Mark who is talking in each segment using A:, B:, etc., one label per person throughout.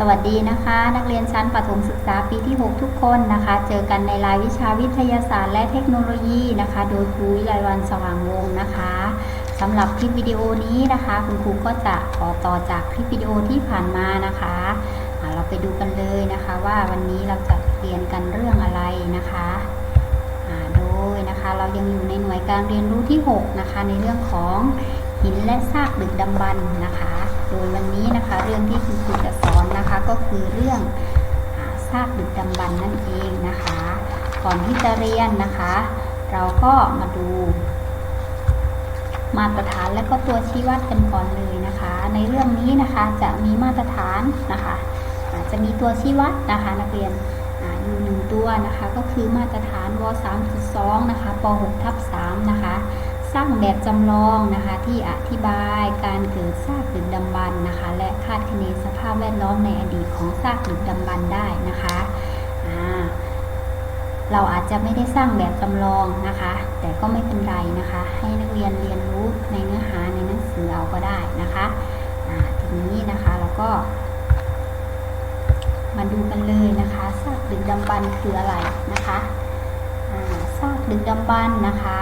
A: สวัสดีนะคะ นักเรียนชั้นประถมศึกษาปีที่ 6 ทุกคนนะคะ เจอกันในรายวิชาวิทยาศาสตร์และเทคโนโลยีนะคะ โดยครูวิไลวันสว่างวงนะคะสำหรับคลิปวิดีโอนี้นะคะ คุณครูก็จะขอต่อจากคลิปวิดีโอที่ผ่านมานะคะเราไปดูกันเลยนะคะ ว่าวันนี้เราจะเรียนกันเรื่องอะไรนะคะโดยนะคะเรายังอยู่ในหน่วยการเรียนรู้ที่ 6 นะคะ ในเรื่องของหินและซากดึกดำบรรพ์นะคะ โดยวันนี้นะคะ เรื่องที่คุณครูจะสอนนะคะ ก็คือเรื่องอาซากดึกดำบรรนั่นเองนะคะ ก่อนที่จะเรียนนะคะ เราก็มาดู มาตรฐานและก็ตัวชี้วัดกันก่อนเลยนะคะ ในเรื่องนี้นะคะจะมีมาตรฐานนะคะอาจะมีตัวชี้วัดนะคะนักเรียนอาอยู่หนึ่งตัวนะคะ ก็คือมาตรฐานว 3.2 นะคะป 6 ทับ3นะคะ สร้างแบบจำลองนะคะ ที่อธิบายการเกิดซากดึกดำบรรพ์นะคะ และคาดคะเนสภาพแวดล้อมในอดีตของซากดึกดำบรรพ์ได้นะคะเราอาจจะไม่ได้สร้างแบบจำลองนะคะ แต่ก็ไม่เป็นไรนะคะ ให้นักเรียนเรียนรู้ในเนื้อหาในหนังสือเอาก็ได้นะคะทีนี้นะคะเราก็ มาดูกันเลยนะคะซากดึกดำบรรพ์คืออะไรนะคะซากดึกดำบรรพ์นะคะ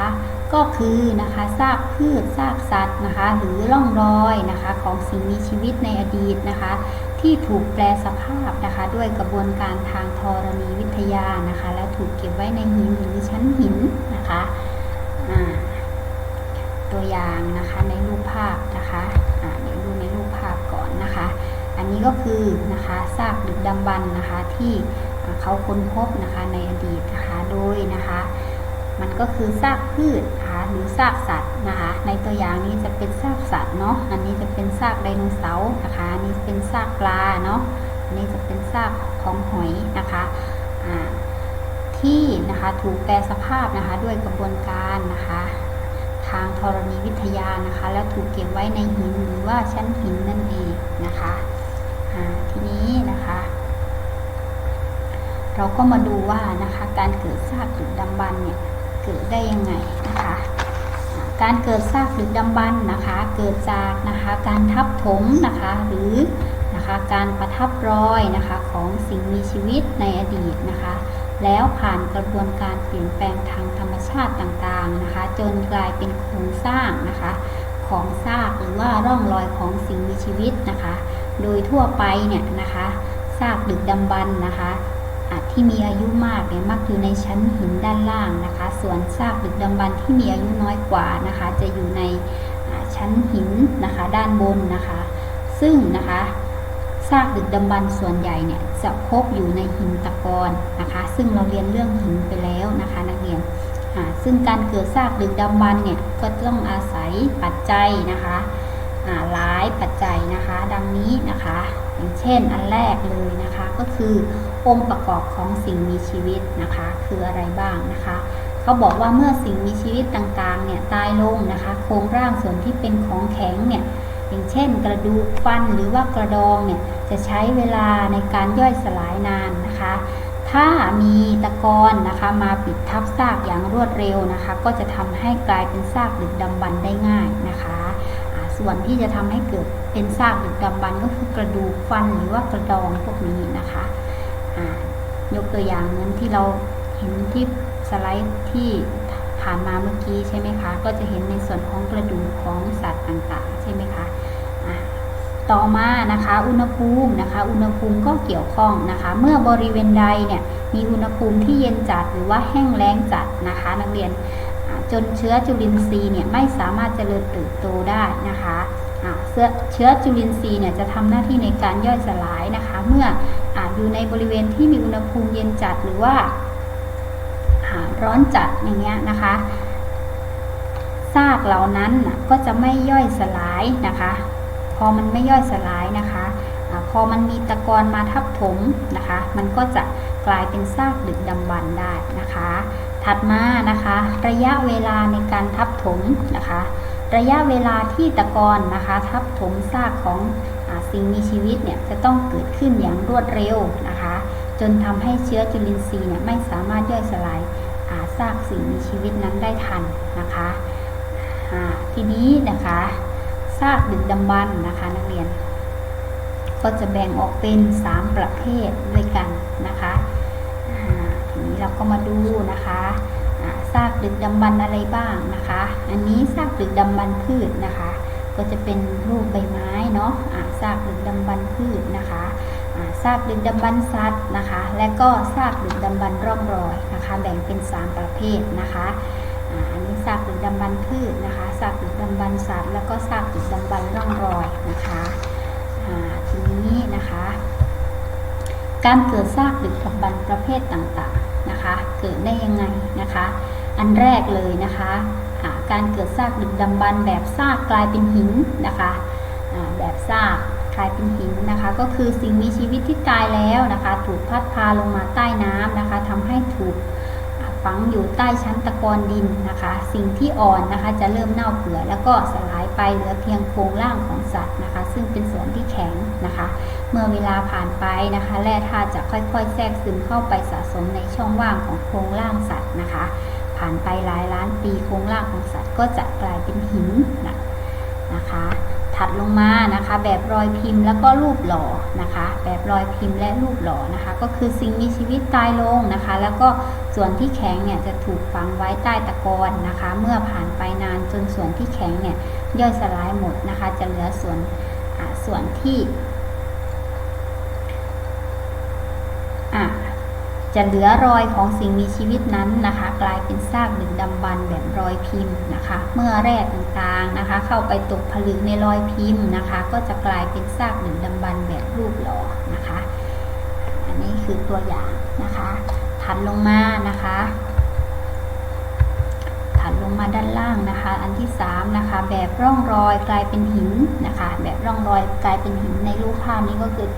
A: ก็คือนะคะซากพืชซากสัตว์นะคะ หรือร่องรอยนะคะของสิ่งมีชีวิตในอดีตนะคะ ที่ถูกแปลสภาพนะคะ ด้วยกระบวนการทางธรณีวิทยานะคะ และถูกเก็บไว้ในหินหรือชั้นหินนะคะตัวอย่างนะคะในรูปภาพนะคะเดี๋ยวดูในรูปภาพก่อนนะคะ อันนี้ก็คือนะคะซากดึกดำบรรพ์นะคะที่เขาค้นพบนะคะในอดีตนะคะโดยนะคะมันก็คือซากพืช ซากสัตว์นะคะ ในตัวอย่างนี้จะเป็นซากสัตว์เนาะ อันนี้จะเป็นซากไดโนเสาร์นะคะ อันนี้เป็นซากปลาเนาะ อันนี้จะเป็นซากของหอยนะคะที่นะคะถูกแปลสภาพนะคะด้วยกระบวนการนะคะทางธรณีวิทยานะคะ และถูกเก็บไว้ในหินหรือว่าชั้นหินนั่นเองนะคะทีนี้นะคะ เราก็มาดูว่านะคะการเกิดซากดึกดำบรรเนี่ยเกิดได้ยังไงนะคะ การเกิดซากดึกดำบรรพ์นะคะ เกิดจากนะคะการทับถมนะคะหรือนะคะการประทับรอยนะคะของสิ่งมีชีวิตในอดีตนะคะ แล้วผ่านกระบวนการเปลี่ยนแปลงทางธรรมชาติต่างๆนะคะ จนกลายเป็นโครงสร้างนะคะของซากหรือว่าร่องรอยของสิ่งมีชีวิตนะคะ โดยทั่วไปเนี่ยนะคะซากดึกดำบรรพ์นะคะอะ ที่มีอายุมากเนี่ยมักอยู่ในชั้นหินด้านล่างนะคะ ส่วนซากดึกดำบรรพ์ที่มีอายุน้อยกว่านะคะ จะอยู่ในชั้นหินนะคะ ด้านบนนะคะ ซึ่งนะคะซากดึกดำบรรพ์ส่วนใหญ่เนี่ยจะพบอยู่ในหินตะกอนนะคะ ซึ่งเราเรียนเรื่องหินไปแล้วนะคะ นักเรียนซึ่งการเกิดซากดึกดำบรรพ์เนี่ยก็ต้องอาศัยปัจจัยนะคะหลายปัจจัยนะคะ ดังนี้นะคะ อย่างเช่นอันแรกเลยนะคะ ก็คือองค์ประกอบของสิ่งมีชีวิตนะคะ คืออะไรบ้างนะคะเขาบอกว่าเมื่อสิ่งมีชีวิตต่างๆเนี่ยตายลงนะคะ โครงร่างส่วนที่เป็นของแข็งเนี่ยอย่างเช่น กระดูกฟันหรือว่ากระดองเนี่ยจะใช้เวลาในการย่อยสลายนานนะคะ ถ้ามีตะกอนนะคะมาปิดทับซากอย่างรวดเร็วนะคะ ก็จะทำให้กลายเป็นซากดึกดำบรรได้ง่ายนะคะ ส่วนที่จะทำให้เกิดเป็นซากดึกดำบรรพ์ก็คือกระดูกฟันหรือว่ากระดองพวกนี้นะคะยกตัวอย่างเหมือนที่เราเห็นที่สไลด์ที่ผ่านมาเมื่อกี้ใช่ไหมคะ ก็จะเห็นในส่วนของกระดูกของสัตว์ต่างๆ ใช่ไหมคะต่อมานะคะ อุณหภูมินะคะ อุณหภูมิก็เกี่ยวข้องนะคะ เมื่อบริเวณใดเนี่ยมีอุณหภูมิที่เย็นจัดหรือว่าแห้งแล้งจัดนะคะ นักเรียน จนเชื้อจุลินทรีย์เนี่ยไม่สามารถเจริญเติบโตได้นะคะเชื้อจุลินทรีย์เนี่ยจะทำหน้าที่ในการย่อยสลายนะคะ เมื่อออยู่ในบริเวณที่มีอุณหภูมิเย็นจัดหรือว่าาร้อนจัดอย่างเงี้ยนะคะซากเหล่านั้นก็จะไม่ย่อยสลายนะคะ พอมันไม่ย่อยสลายนะคะอาพอมันมีตะกอนมาทับถมนะคะ มันก็จะกลายเป็นซากดึกดำบรรได้นะคะ ถัดมานะคะ ระยะเวลาในการทับถมนะคะ ระยะเวลาที่ตะกอนนะคะ ทับถมซากของอสิ่งมีชีวิตเนี่ยจะต้องเกิดขึ้นอย่างรวดเร็วนะคะ จนทำให้เชื้อจุลินทรีย์เนี่ยไม่สามารถย่อยสลายาซากสิ่งมีชีวิตนั้นได้ทันนะคะทีนี้นะคะซากดึกดำบรรนะคะนักเรียน ก็จะแบ่งออกเป็น 3 ประเภทด้วยกันนะคะทีนี้เราก็มาดูนะคะ ดึกดำบรรอะไรบ้างนะคะ อันนี้ซากดึกดำบรรพืชนะคะ ก็จะเป็นรูปใบไม้เนาะอ่าซากดึกดำบรรพืชนะคะซากดึกดำบรรสัตว์นะคะ และก็ซากดึกดำบรรร่องรอยนะคะ แบ่งเป็น 3 ประเภทนะคะอันนี้ซากดึกดำบรรพืชนะคะซากดึกดำบรรสัตว์ แล้วก็ซากดึกดำบรรร่องรอยนะคะทีนี้นะคะ การเกิดซากดึกดำบรรประเภทต่างๆนะคะ เกิดได้ยังไงนะคะ อันแรกเลยนะคะการเกิดซากดึกดำบรรพ์แบบซากกลายเป็นหินนะคะแบบซากกลายเป็นหินนะคะ ก็คือสิ่งมีชีวิตที่ตายแล้วนะคะ ถูกพัดพาลงมาใต้น้ำนะคะทำให้ถูกฝังอยู่ใต้ชั้นตะกอนดินนะคะ สิ่งที่อ่อนนะคะจะเริ่มเน่าเปื่อยแล้วก็สลายไปเหลือเพียงโครงร่างของสัตว์นะคะ ซึ่งเป็นส่วนที่แข็งนะคะ เมื่อเวลาผ่านไปนะคะแร่ธาตุจะค่อยๆ แทรกซึมเข้าไปสะสมในช่องว่างของโครงร่างสัตว์นะคะ ผ่านไปหลายล้านปีโครงร่างของสัตว์ก็จะกลายเป็นหินนะนะคะ ถัดลงมานะคะ แบบรอยพิมพ์แล้วก็รูปหล่อนะคะ แบบรอยพิมพ์และรูปหล่อนะคะ ก็คือสิ่งมีชีวิตตายลงนะคะ แล้วก็ส่วนที่แข็งเนี่ยจะถูกฝังไว้ใต้ตะกอนนะคะ เมื่อผ่านไปนานจนส่วนที่แข็งเนี่ยย่อยสลายหมดนะคะ จะเหลือส่วนส่วนที่ อะ จะเหลือรอยของสิ่งมีชีวิตนั้นนะคะ กลายเป็นซากดึกดำบรรพ์แบบรอยพิมพ์นะคะ เมื่อแร่ต่างๆนะคะ เข้าไปตกผลึกในรอยพิมพ์นะคะ ก็จะกลายเป็นซากดึกดำบรรพ์แบบรูปหล่อนะคะ อันนี้คือตัวอย่างนะคะถัดลงมานะคะถัดลงมาด้านล่างนะคะ อันที่3นะคะ แบบร่องรอยกลายเป็นหินนะคะ แบบร่องรอยกลายเป็นหินในรูปภาพนี้ก็คือ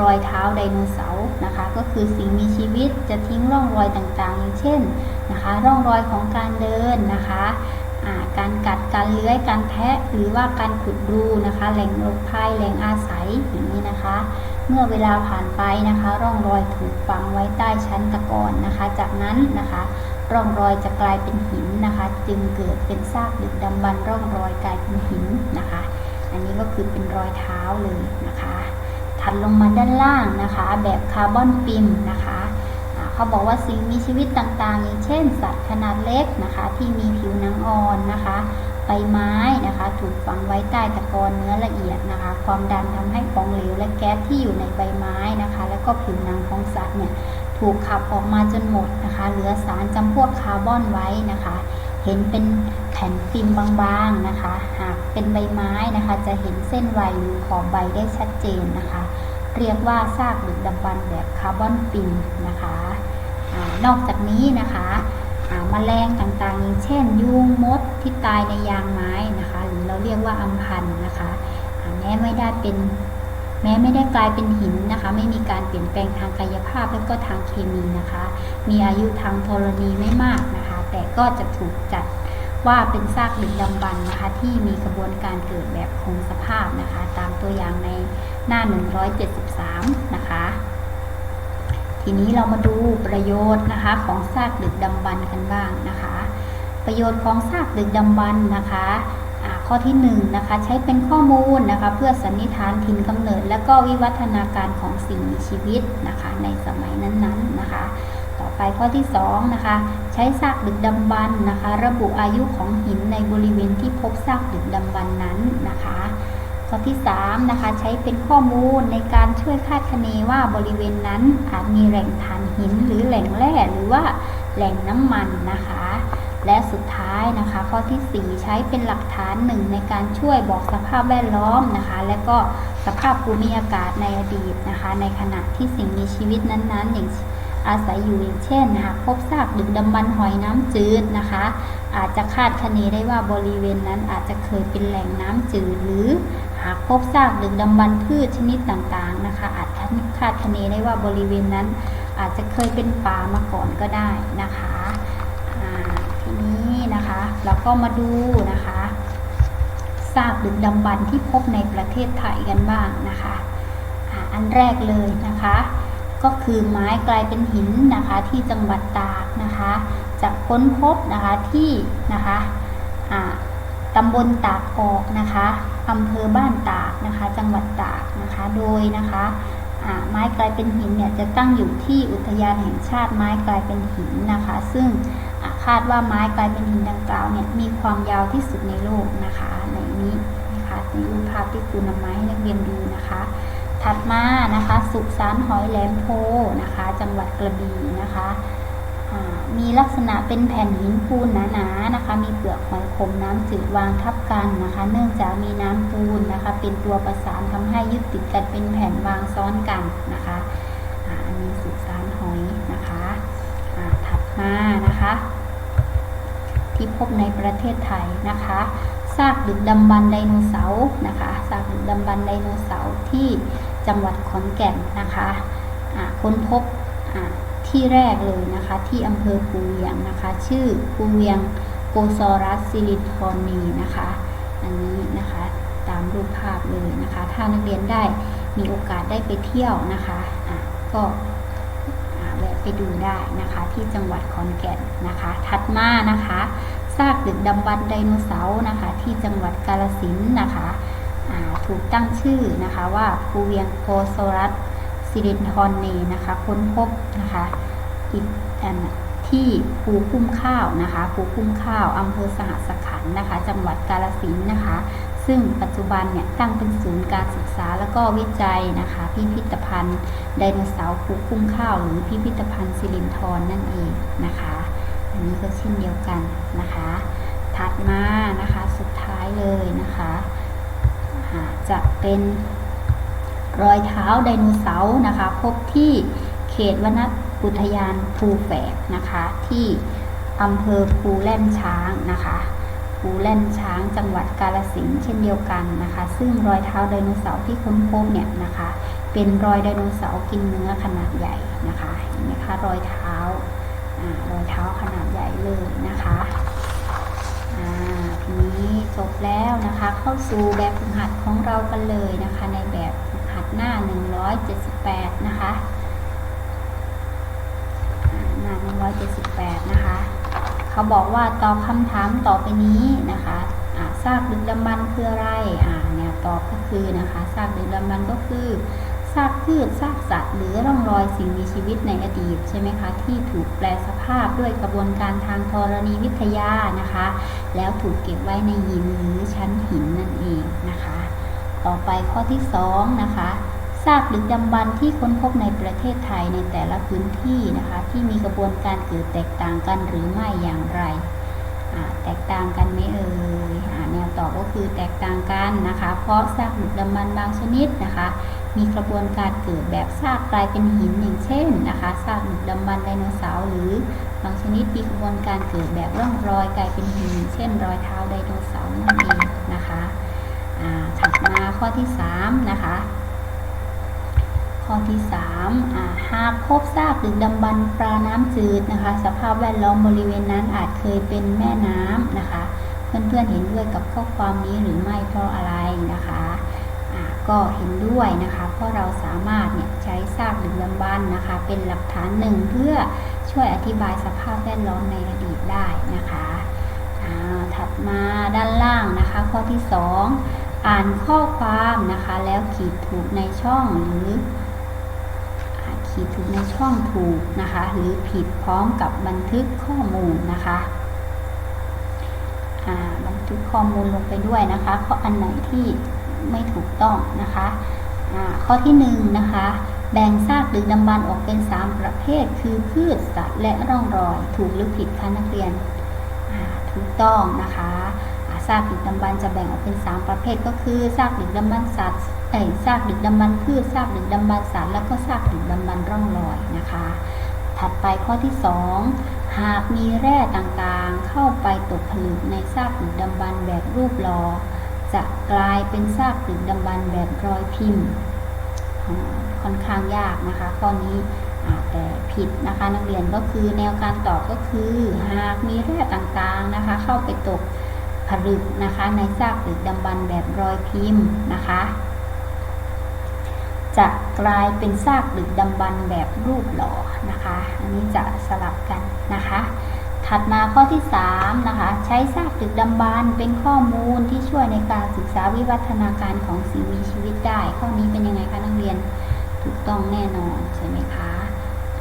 A: รอยเท้าไดโนเสาร์นะคะ ก็คือสิ่งมีชีวิตจะทิ้งร่องรอยต่างๆ อย่างเช่นนะคะ ร่องรอยของการเดินนะคะการกัดการเลื้อยการแทะหรือว่าการขุดรูนะคะ แหล่งหลบภัยแหล่งอาศัยอย่างนี้นะคะ เมื่อเวลาผ่านไปนะคะ ร่องรอยถูกฝังไว้ใต้ชั้นตะกอนนะคะ จากนั้นนะคะร่องรอยจะกลายเป็นหินนะคะ จึงเกิดเป็นซากดึกดำบรรร่องรอยกลายเป็นหินนะคะ อันนี้ก็คือเป็นรอยเท้าเลยนะคะ ถัดลงมาด้านล่างนะคะ แบบคาร์บอนฟิล์มนะคะเขาบอกว่าสิ่งมีชีวิตต่างๆ อย่างเช่น สัตว์ขนาดเล็กนะคะ ที่มีผิวหนังอ่อนนะคะใบไม้นะคะ ถูกฝังไว้ใต้ตะกอนเนื้อละเอียดนะคะ ความดันทำให้ของเหลวและแก๊สที่อยู่ในใบไม้นะคะ แล้วก็ผิวหนังของสัตว์เนี่ยถูกขับออกมาจนหมดนะคะ เหลือสารจำพวกคาร์บอนไว้นะคะ เห็นเป็นแผ่นฟิล์มบางๆนะคะ เป็นใบไม้นะคะ จะเห็นเส้นใยหรือขอบใบได้ชัดเจนนะคะ เรียกว่าซากดึกดำบรรแบบคาร์บอนฟิลนะคะอนอกจากนี้นะคะอ่าแมลงต่างๆอย่างเช่น ยุงมดที่ตายในยางไม้นะคะ หรือเราเรียกว่าอัมพันธ์นะคะแม้ไม่ได้เป็นแม้ไม่ได้กลายเป็นหินนะคะ ไม่มีการเปลี่ยนแปลงทางกายภาพและก็ทางเคมีนะคะ มีอายุทางธรณีไม่มากนะคะ แต่ก็จะถูกจัด ว่าเป็นซากดึกดำบรรพ์นะคะที่มีกระบวนการเกิดแบบคงสภาพนะคะ ตามตัวอย่างในหน้า 173 นะคะ ทีนี้เรามาดูประโยชน์นะคะของซากดึกดำบรรพ์กันบ้างนะคะ ประโยชน์ของซากดึกดำบรรพ์นะคะข้อที่1นงนะคะใช้เป็นข้อมูลนะคะเพื่อสันนิษฐานถิ่นกำเนิด และก็วิวัฒนาการของสิ่งมีชีวิตนะคะในสมัยนั้นๆนะคะ ต่อไปข้อที่2นะคะ ใช้ซากดึกดำบรรนะคะ ระบุอายุของหินในบริเวณที่พบซากดึกดำบรรนั้นนะคะข้อที่3นะคะใช้เป็นข้อมูลในการช่วยคาดคะเนว่าบริเวณนั้นอาจมีแหล่งถ่านหินหรือแหล่งแร่หรือว่าแหล่งน้ำมันนะคะ และสุดท้ายนะคะ ข้อที่ 4 ใช้เป็นหลักฐานหนึ่งในการช่วยบอกสภาพแวดล้อมนะคะ และก็สภาพภูมิอากาศในอดีตนะคะ ในขณะที่สิ่งมีชีวิตนั้นๆ อย่าง อาศัยอยู่อย่างเช่นนะคะพบซากดึกดำบรรพ์หอยน้ำจืดนะคะ อาจจะคาดคะเนได้ว่าบริเวณนั้นอาจจะเคยเป็นแหล่งน้ำจืดหรือหากพบซากดึกดำบรรพ์พืชชนิดต่างๆนะคะ อาจคาดคะเนได้ว่าบริเวณนั้น อาจจะเคยเป็นป่ามาก่อนก็ได้นะคะทีนี้นะคะเราก็มาดูนะคะซากดึกดำบรรพ์ที่พบในประเทศไทยกันบ้างนะคะอันแรกเลยนะคะ ก็คือไม้กลายเป็นหินนะคะที่จังหวัดตากนะคะจะค้นพบนะคะที่นะคะตำบลตากออกนะคะอำเภอบ้านตากนะคะ จังหวัดตากนะคะโดยนะคะไม้กลายเป็นหินเนี่ยจะตั้งอยู่ที่อุทยานแห่งชาติไม้กลายเป็นหินนะคะ ซึ่งคาดว่าไม้กลายเป็นหินดังกล่าวเนี่ยมีความยาวที่สุดในโลกนะคะในนี้นะคะในรูปภาพที่ครูนำมาให้นักเรียนดูนะคะ ถัดมานะคะสุสานหอยแหลมโพนะคะ จังหวัดกระบี่นะคะมีลักษณะเป็นแผ่นหินปูนหนาๆนะคะ มีเปลือกหอยคมน้ำจืดวางทับกันนะคะ เนื่องจากมีน้ำปูนนะคะ เป็นตัวประสานทำให้ยึดติดกันเป็นแผ่นวางซ้อนกันนะคะอันนี้สุสานหอยนะคะถัดมานะคะ ที่พบในประเทศไทยนะคะซากดึกดำบรรไดโนเสาร์นะคะซากดึกดำบรรไดโนเสาร์ที่ จังหวัดขอนแก่นนะคะค้นพบที่แรกเลยนะคะที่อำเภอภูเวียงนะคะ ชื่อภูเวียงโกซอรัสซิลิทอนีนะคะ อันนี้นะคะตามรูปภาพเลยนะคะ ถ้านักเรียนได้มีโอกาสได้ไปเที่ยวนะคะะก็แวะไปดูได้นะคะที่จังหวัดขอนแก่นนะคะ ถัดมานะคะซากดึกดำบรรพ์ไดโนเสาร์นะคะ ที่จังหวัดกาฬสินนะคะ ถูกตั้งชื่อนะคะว่าภูเวียงโกโซรัสซิลินทอนเนนะคะค้นพบนะคะอีกอันที่ภูคุ้มข้าวนะคะภูคุ้มข้าวอำเภอสหัสขันนะคะ จังหวัดกาฬสินนะคะ ซึ่งปัจจุบันเนี่ยตั้งเป็นศูนย์การศึกษาแล้วก็วิจัยนะคะ พิพิธภัณฑ์ไดโนเสาร์ภูคุ้มข้าวหรือพิพิธภัณฑ์ซิลินทรนั่นเองนะคะ อันนี้ก็เช่นเดียวกันนะคะ ถัดมานะคะสุดท้ายเลยนะคะ จะเป็นรอยเท้าไดโนเสาร์นะคะ พบที่เขตวนอุทยานภูแฝกนะคะ ที่อำเภอภูแล่นช้างนะคะภูแล่นช้างจังหวัดกาฬสินธุ์เช่นเดียวกันนะคะ ซึ่งรอยเท้าไดโนเสาร์ที่ค้นพบเนี่ยนะคะ เป็นรอยไดโนเสาร์กินเนื้อขนาดใหญ่นะคะเห็นไหมคะรอยเท้ารอยเท้าขนาดใหญ่เลยนะคะอ่า นี้จบแล้วนะคะ เข้าสู่แบบฝึกหัดของเรากันเลยนะคะ ในแบบฝึกหัดหน้า 178 นะคะ หน้า 178 นะคะ เขาบอกว่าตอบคำถามต่อไปนี้นะคะอ่าซากดึกดำบรรพ์คืออะไร อ่า เนี่ยตอบก็คือนะคะซากดึกดำบรรพ์ก็คือ ซากพืชซากสัตว์ หรือร่องรอยสิ่งมีชีวิตในอดีตใช่ไหมคะที่ถูกแปลสภาพด้วยกระบวนการทางธรณีวิทยานะคะ แล้วถูกเก็บไว้ในหินหรือชั้นหินนั่นเองนะคะ ต่อไปข้อที่สองนะคะซากดึกดำบรรที่ค้นพบในประเทศไทยในแต่ละพื้นที่นะคะ ที่มีกระบวนการเกิดแตกต่างกันหรือไม่อย่างไรแตกต่างกันไหมเอ่ยแนวตอบก็คือแตกต่างกันนะคะ เพราะซากดึกดำบรรบางชนิดนะคะ มีกระบวนการเกิดแบบซากกลายเป็นหินอย่างเช่นนะคะซากดึกดำบรรไดโนเสาร์หรือบางชนิดมีกระบวนการเกิดแบบร่องรอยกลายเป็นหิน เช่น รอยเท้าไดโนเสาร์นั่นเองนะคะถัดมาข้อที่สามนะคะข้อที่3าหากพบซากดึกดำบรรปลาน้ำจืดนะคะ สภาพแวดล้อมบริเวณนั้นอาจเคยเป็นแม่น้ำนะคะ เพื่อนๆเห็นด้วยกับข้อความนี้หรือไม่เพราะอะไรนะคะ ก็เห็นด้วยนะคะ เพราะเราสามารถเนี่ยใช้ซากดึกดำบรรพ์นะคะ เป็นหลักฐานหนึ่งเพื่อช่วยอธิบายสภาพแวดล้อมในอดีตได้นะคะถัดมาด้านล่างนะคะ ข้อที่ 2 อ่านข้อความนะคะ แล้วขีดถูกในช่องหรือขีดถูกในช่องถูกนะคะ หรือผิดพร้อมกับบันทึกข้อมูลนะคะบันทึกข้อมูลลงไปด้วยนะคะข้ออันไหนที่ ไม่ถูกต้องนะคะข้อที่หนึ่งนะคะแบ่งซากดึกดำบรรออกเป็น 3 ประเภท คือพืชสัตว์และร่องรอย ถูกหรือผิดคะนักเรียนถูกต้องนะคะซากดึกดำบรรจะแบ่งออกเป็น 3 ประเภทก็คือซากดึกดำบรรสัตว์เอ่ยซากดึกดำบรรพืชซากดึกดำบรรสัตว์แล้วก็ซากดึกดำบรรร่องรอยนะคะ ถัดไปข้อที่ 2 หากมีแร่ต่างๆ เข้าไปตกผลึกในซากดึกดำบรรแบบรูปหลอ จะกลายเป็นซากดึกดำบรรแบบรอยพิมพ์ค่อนข้างยากนะคะ ข้อนี้อ่าแต่ผิดนะคะนักเรียนก็คือแนวการตอบก็คือหากมีแร่ต่างๆนะคะ เข้าไปตกผลึกนะคะ ในซากดึกดำบรรแบบรอยพิมพ์นะคะ จะกลายเป็นซากดึกดำบรรแบบรูปหล่อนะคะ อันนี้จะสลับกันนะคะ ถัดมาข้อที่3นะคะใช้ซากดึกดำบรรเป็นข้อมูลที่ช่วยในการศึกษาวิวัฒนาการของสิ่งมีชีวิตได้ ข้อนี้เป็นยังไงคะนักเรียนถูกต้องแน่นอนใช่ไหมคะ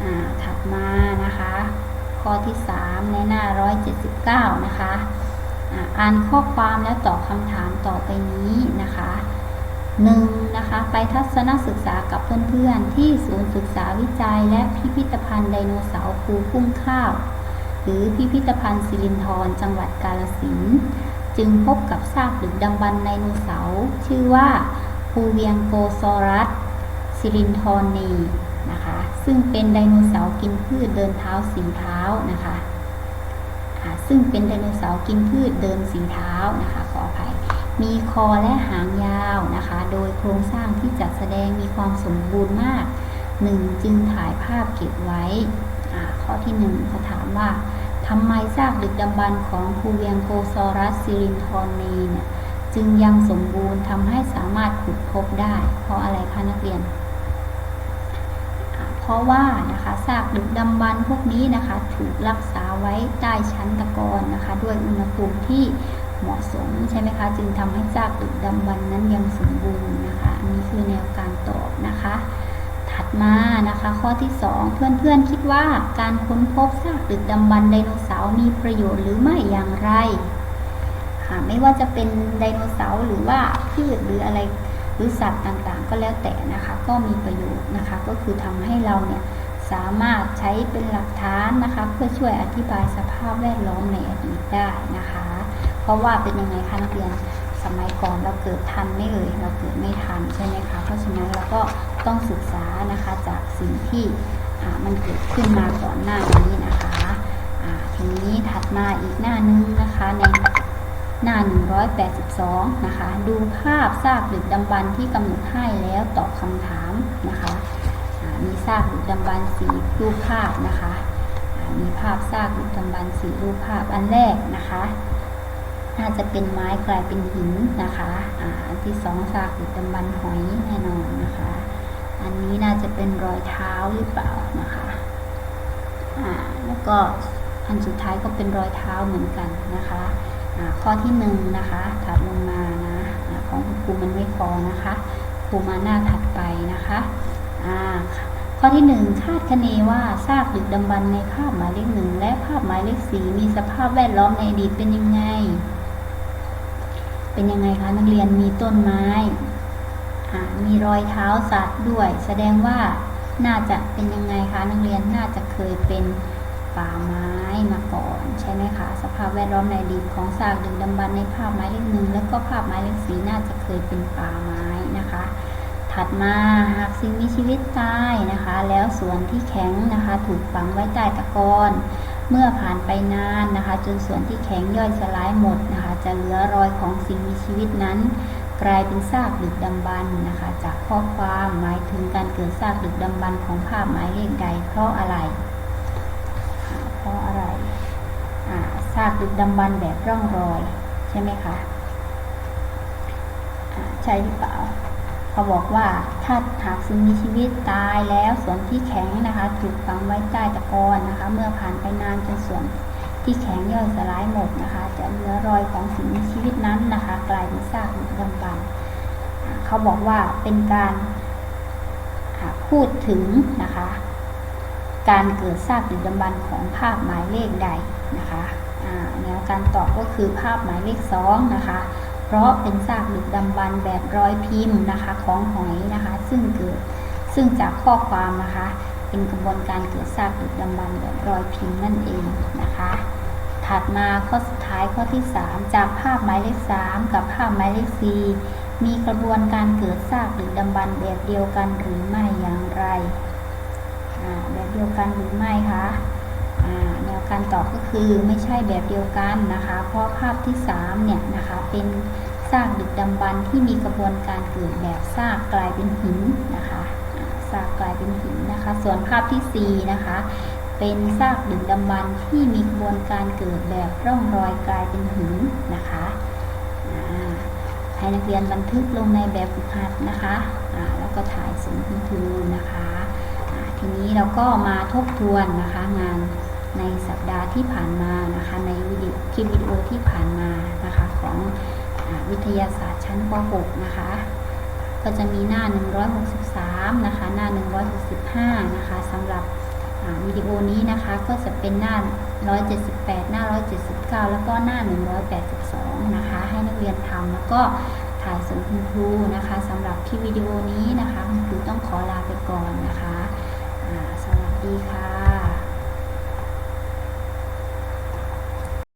A: อ่าถัดมานะคะ ข้อที่ 3 ในหน้า 179 นะคะอ่าอ่านข้อความแล้วตอบคำถามต่อไปนี้นะคะหนึ่งนะคะไปทัศนศึกษากับเพื่อนๆ ที่ศูนย์ศึกษาวิจัยและพิพิธภัณฑ์ไดโนเสาร์ภูกุ้งข้าว หรือพิพิธภัณฑ์สิรินธรจังหวัดกาลสินจึงพบกับซากดึกดำบรรไดโนเสาร์ชื่อว่าภูเวียงโกซอรัสสิรินธรนีนะคะซึ่งเป็นไดโนเสาร์กินพืชเดินเท้าสีเท้านะคะซึ่งเป็นไดโนเสาร์กินพืชเดินสีเท้านะคะขออภัยมีคอและหางยาวนะคะ โดยโครงสร้างที่จัดแสดงมีความสมบูรณ์มากหนึ่งจึงถ่ายภาพเก็บไว้ ข้อที่หนึ่งเขาถามว่าทำไมซากดึกดำบรรพ์ของภูเวียงโกซอรัสซิรินทรนีเนี่ยจึงยังสมบูรณ์ทำให้สามารถขุดพบได้ เพราะอะไรคะนักเรียน เพราะว่านะคะซากดึกดำบรรพ์พวกนี้นะคะถูกรักษาไว้ใต้ชั้นตะกอนนะคะ ด้วยอุณหภูมิที่เหมาะสมใช่ไหมคะ จึงทำให้ซากดึกดำบรรพ์นั้นยังสมบูรณ์นะคะอันนี้คือแนวการตอบนะคะ ถัดมานะคะ ข้อที่ 2 เพื่อนๆคิดว่าการค้นพบซากดึกดำบรรพ์ไดโนเสาร์มีประโยชน์หรือไม่อย่างไรค่ะไม่ว่าจะเป็นไดโนเสาร์หรือว่าพืชหรืออะไรหรือสัตว์ต่างๆ ก็แล้วแต่นะคะก็มีประโยชน์นะคะ ก็คือทำให้เราเนี่ยสามารถใช้เป็นหลักฐานนะคะ เพื่อช่วยอธิบายสภาพแวดล้อมในอดีตได้นะคะ เพราะว่าเป็นยังไงคะนักเรียน สมัยก่อนเราเกิดทันไม่เอ่ยเราเกิดไม่ทันใช่ไหมคะ เพราะฉะนั้นเราก็ต้องศึกษานะคะจากสิ่งที่มันเกิดขึ้นมาก่อนหน้านี้นะคะทีนี้ถัดมาอีกหน้านึงนะคะในหน้า 182 นะคะ ดูภาพซากดึกดำบรรที่กำหนดให้แล้วตอบคำถามนะคะมีซากดึกดำบรรสีรูปภาพนะคะมีภาพซากดึกดำบรรสีรูปภาพอันแรกนะคะ น่าจะเป็นไม้กลายเป็นหินนะคะอ่าอันที่สองซากดึกดำบรรพ์หอยแน่นอนนะคะ อันนี้น่าจะเป็นรอยเท้าหรือเปล่านะคะอ่าแล้วก็อันสุดท้ายก็เป็นรอยเท้าเหมือนกันนะคะอ่าข้อที่หนึ่งนะคะถัดลงมานะอาของคุณครูมันไม่พอนะคะครูมาหน้าถัดไปนะคะอ่าข้อที่หนึ่งคาดคะเนว่าซากดึกดำบรรในภาพหมายเลขหนึ่งและภาพหมายเลขสี่มีสภาพแวดล้อมในอดีตเป็นยังไง เป็นยังไงคะนักเรียนมีต้นไม้มีรอยเท้าสัตว์ด้วย แสดงว่าน่าจะเป็นยังไงคะนักเรียนน่าจะเคยเป็นป่าไม้มาก่อนใช่ไหมคะสภาพแวดล้อมในอดีตของซากดึกดำบรรในภาพหมายเลขหนึ่งแล้วก็ภาพหมายเลขสีน่าจะเคยเป็นป่าไม้นะคะ ถัดมาหากสิ่งมีชีวิตตายนะคะ แล้วส่วนที่แข็งนะคะ ถูกฝังไว้ใต้ตะกอนเมื่อผ่านไปนานนะคะ จนส่วนที่แข็งย่อยสลายหมดนะคะ จะเหลือรอยของสิ่งมีชีวิตนั้น กลายเป็นซากดึกดำบรรพ์นะคะ จากข้อความหมายถึงการเกิดซากดึกดำบรรพ์ของภาพหมายเลขใด เพราะอะไร เพราะอะไรซากดึกดำบรรพ์แบบร่องรอยใช่ไหมคะใช่หรือเปล่าเขาบอกว่าถ้าหากสิ่งมีชีวิตตายแล้วส่วนที่แข็งนะคะ ถูกฝังไว้ใต้ตะกอนนะคะ เมื่อผ่านไปนานจนส่วน ที่แข็งย่อยสลายหมดนะคะ จะเหลือรอยของสิ่งมีชีวิตนั้นนะคะ กลายเป็นซากดึกดำบรรเขาบอกว่าเป็นการพูดถึงนะคะ การเกิดซากดึกดำบรรของภาพหมายเลขใดนะคะแนวการตอบก็คือภาพหมายเลขสองนะคะ เพราะเป็นซากดึกดำบรรแบบรอยพิมพ์นะคะของหอยนะคะ ซึ่งเกิดซึ่งจากข้อความนะคะ เป็นกระบวนการเกิดซากดึกดำบรรแบบรอยพิมพ์นั่นเองนะคะ ถัดมาข้อสุดท้ายข้อที่ 3 จากภาพหมายเลข 3 กับภาพหมายเลข 4 มีกระบวนการเกิดซากดึกดำบรรพ์แบบเดียวกันหรือไม่อย่างไรแบบเดียวกันหรือไม่คะแนวการตอบก็คือไม่ใช่แบบเดียวกันนะคะ เพราะภาพที่3เนี่ยนะคะเป็นซากดึกดำบรรพ์ที่มีกระบวนการเกิดแบบซากกลายเป็นหินนะคะซากกลายเป็นหินนะคะ ส่วนภาพที่4นะคะ เป็นซากดึกดำบรรพ์ที่มีกระบวนการเกิดแบบร่องรอยกลายเป็นหินนะคะอ่าให้นักเรียนบันทึกลงในแบบฝึกหัดนะคะแล้วก็ถ่ายส่งคุณครูนะคะทีนี้เราก็มาทบทวนนะคะงานในสัปดาห์ที่ผ่านมานะคะในวิดีโอคลิปวิดีโอที่ผ่านมานะคะของอวิทยาศาสตร์ชั้นป .6 นะคะก็จะมีหน้า 163 นะคะ หน้า 165 นะคะสำหรับ วิดีโอนี้นะคะก็จะเป็นหน้า 178 หน้า 179 แล้วก็หน้า 182 นะคะ ให้นักเรียนทำแล้วก็ถ่ายส่งคุณครูนะคะสำหรับคลิปวิดีโอนี้นะคะ คุณครูต้องขอลาไปก่อนนะคะ สวัสดีค่ะ